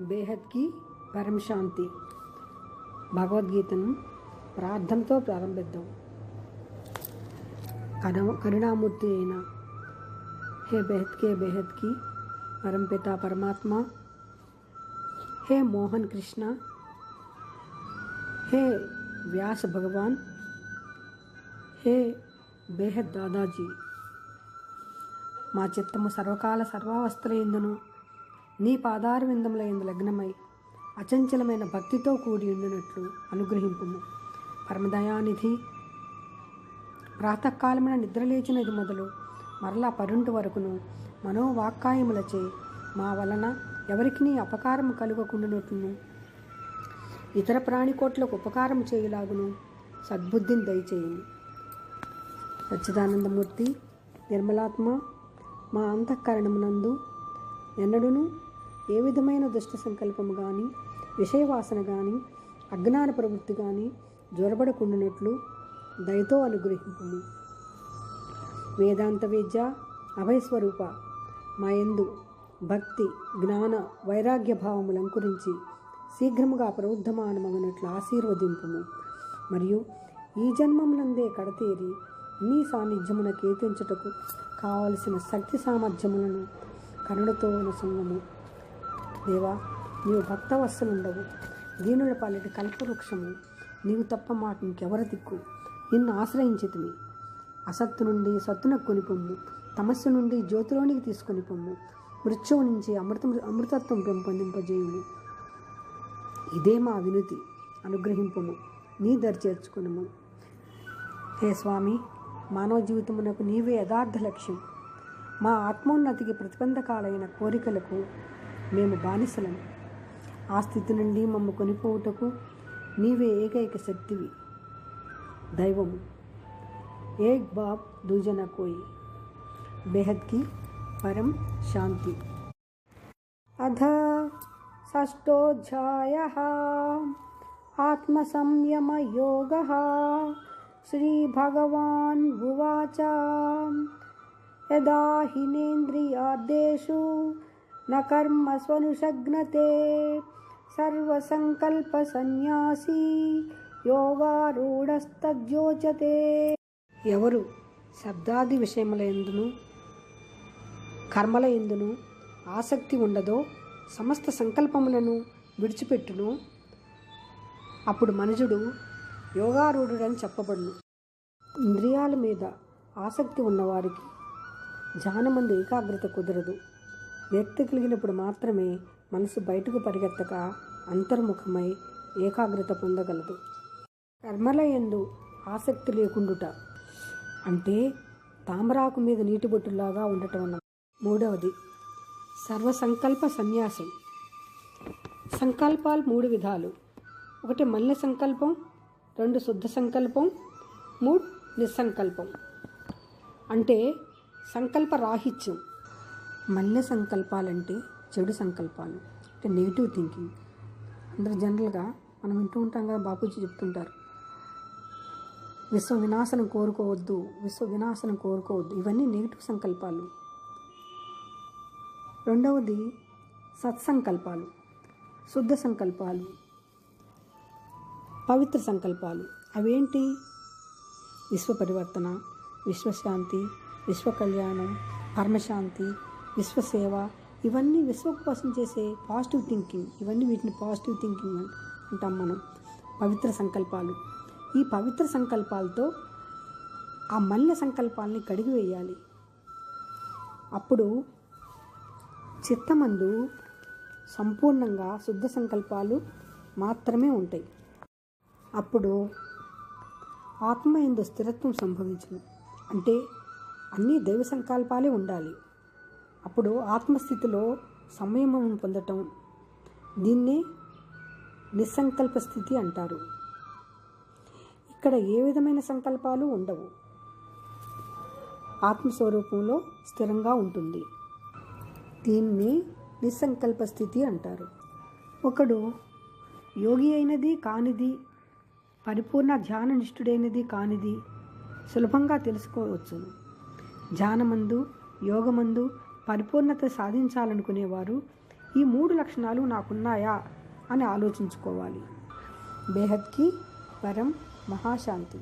బేహద్కి పరం శాంతి భగవద్గీతను ప్రార్థనతో ప్రారంభిద్దాం కరు కరుణామూర్తి అయిన హే బెహద్కే బెహద్కి పరంపిత పరమాత్మ హే మోహన్ కృష్ణ హే వ్యాస భగవాన్ హే బేహద్ దాదాజీ మా చిత్తము సర్వకాల సర్వావస్థల ఎందును నీ పాదార విందముల ఎందు లగ్నమై అచంచలమైన భక్తితో కూడి ఉండినట్లు అనుగ్రహింపుము. పరమదయానిధి ప్రాతకాలమైన నిద్రలేచినది మొదలు మరలా పరుంటి వరకును మనోవాక్కాయములచే మా వలన ఎవరికి నీ అపకారము కలుగకుండానట్లును ఇతర ప్రాణికోట్లకు ఉపకారం చేయులాగును సద్బుద్ధిని దయచేయండి సచ్చిదానందమూర్తి నిర్మలాత్మ మా అంతఃకరణమునందు ఎన్నడూనూ ఏ విధమైన దుష్ట సంకల్పము కానీ విషయవాసన కానీ అజ్ఞాన ప్రవృత్తి కానీ జ్వరబడకుండానట్లు దయతో అనుగ్రహింపుము. వేదాంత విద్య అభయస్వరూప. మాయందు భక్తి జ్ఞాన వైరాగ్య భావములంకురించి శీఘ్రముగా ప్రవృద్ధమానమగినట్లు ఆశీర్వదింపుము. మరియు ఈ జన్మములందే కడతేరి నీ సాన్నిధ్యమున కీర్తించుటకు కావలసిన శక్తి సామర్థ్యములను కరుణతో అనుసంగము దేవా నీవు భక్తవత్సలుండవు దీనుల పాలిటి కల్పవృక్షము. నీవు తప్ప మాకు ఇంకెవర దిక్కు? నిన్ను ఆశ్రయించితిమి. అసత్తు నుండి సత్తున కొనిపొమ్ము. తమస్సు నుండి జ్యోతిలోనికి తీసుకొని పొమ్ము. మృత్యువు నుంచి అమృతం అమృతత్వం పెంపొందింపజేయుము. ఇదే మా వినుతి. అనుగ్రహింపము. నీ దరి చేర్చుకునము. హే స్వామి మానవ జీవితమునకు నీవే యథార్థ లక్ష్యం. మా ఆత్మోన్నతికి ప్రతిబంధకాలైన కోరికలకు మేము బానిసలం. ఆ స్థితి నుండి మమ్మ కొనిపోవుటకు నీవే ఏకైక శక్తివి. దైవము. ఏక్ బాబ్ దూజన కోయి. బేహద్కి పరం శాంతి. అధ షష్టోధ్యాయ ఆత్మసంయమయోగ శ్రీభగవాన్ ఉవాచ యదా హినేంద్రియాదేషు న కర్మస్వనుషగ్నతే సర్వసంకల్పసన్యాసీ యోగారూఢస్తోచతే ఎవరు శబ్దాది విషయముల ఎందును కర్మల ఎందును ఆసక్తి ఉండదో సమస్త సంకల్పములను విడిచిపెట్టును. అప్పుడు మనుజుడు యోగారూఢుడని చెప్పబడును. ఇంద్రియాల మీద ఆసక్తి ఉన్నవారికి ధ్యానమందు ఏకాగ్రత కుదరదు. వ్యక్తి కలిగినప్పుడు మాత్రమే మనసు బయటకు పరిగెత్తక అంతర్ముఖమై ఏకాగ్రత పొందగలదు. కర్మల ఎందు ఆసక్తి లేకుండుట అంటే తామరాకు మీద నీటి బొట్టులాగా ఉండటం అన్న మూడవది సర్వసంకల్ప సన్యాసం. సంకల్పాలు మూడు విధాలు. ఒకటి మల్లె సంకల్పం రెండు శుద్ధ సంకల్పం మూడు నిస్సంకల్పం. అంటే సంకల్ప రాహిత్యం మల్లె సంకల్పాలంటే చెడు సంకల్పాలు. అంటే నెగిటివ్ థింకింగ్ అందరు జనరల్గా మనం వింటూ ఉంటాం కదా బాపూజీ చెప్తుంటారు. విశ్వ వినాశనం కోరుకోవద్దు విశ్వ వినాశనం కోరుకోవద్దు. ఇవన్నీ నెగిటివ్ సంకల్పాలు. రెండవది సత్సంకల్పాలు. శుద్ధ సంకల్పాలు. పవిత్ర సంకల్పాలు. అవేంటి? విశ్వ పరివర్తన విశ్వశాంతి విశ్వ కళ్యాణం పరమశాంతి విశ్వసేవ ఇవన్నీ విశ్వం కోసం చేసే పాజిటివ్ థింకింగ్ ఇవన్నీ వీటిని పాజిటివ్ థింకింగ్ అంటాం మనం. పవిత్ర సంకల్పాలు. ఈ పవిత్ర సంకల్పాలతో ఆ మల్లె సంకల్పాలని కడిగివేయాలి అప్పుడు చిత్తమందు సంపూర్ణంగా శుద్ధ సంకల్పాలు మాత్రమే ఉంటాయి. అప్పుడు ఆత్మ ఎందు స్థిరత్వం సంభవించింది. అంటే అన్నీ దైవ సంకల్పాలే ఉండాలి. అప్పుడు ఆత్మస్థితిలో సంయమం పొందటం దీన్నే నిస్సంకల్ప స్థితి అంటారు. ఇక్కడ ఏ విధమైన సంకల్పాలు ఉండవు. ఆత్మస్వరూపంలో స్థిరంగా ఉంటుంది. దీన్ని నిస్సంకల్ప స్థితి అంటారు. ఒకడు యోగి అయినది కానిది పరిపూర్ణ ధ్యాననిష్ఠుడైనది కానిది సులభంగా తెలుసుకోవచ్చును. ధ్యానమందు యోగమందు పరిపూర్ణత సాధించాలనుకునేవారు ఈ మూడు లక్షణాలు నాకున్నాయా అని ఆలోచించుకోవాలి. బేహద్కి పరం మహాశాంతి.